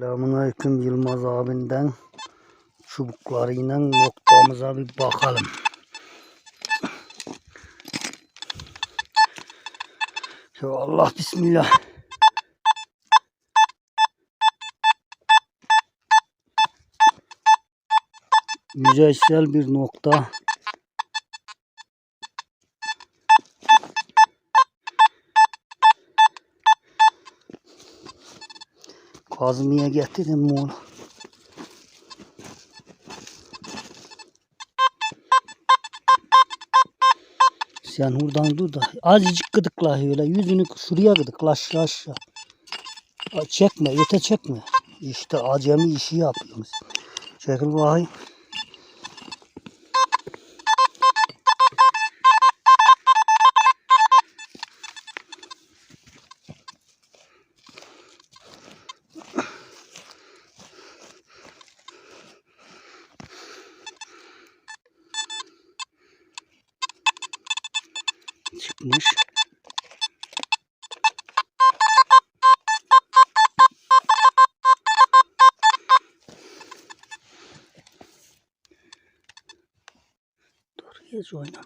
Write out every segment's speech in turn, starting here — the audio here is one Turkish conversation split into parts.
Selamünaleyküm Yılmaz abinden çubuklarıyla noktamıza bir bakalım. Ya Allah bismillah. Yüzeysel bir nokta. Kazmaya getirin mi oğlum? Sen buradan dur da azıcık gıdıkla öyle yüzünü şuraya gıdıkla aşağı aşağı. Çekme öte çekme. İşte acemi işi yapıyoruz. Çekil bakayım. 这可是。都列着呢。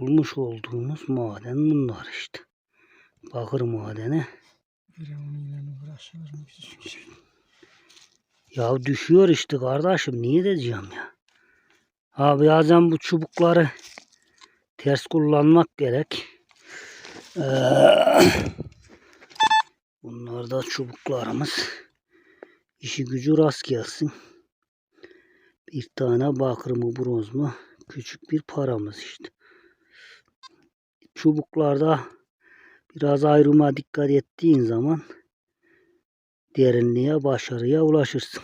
Bulmuş olduğumuz maden bunlar işte. Bakır madeni. Ya düşüyor işte kardeşim. Niye diyeceğim ya? Abi bazen bu çubukları ters kullanmak gerek. Ee, bunlar da çubuklarımız. İşi gücü rast gelsin. Bir tane bakır mı bronz mu? Küçük bir paramız işte. Çubuklarda biraz ayrıma dikkat ettiğin zaman derinliğe, başarıya ulaşırsın.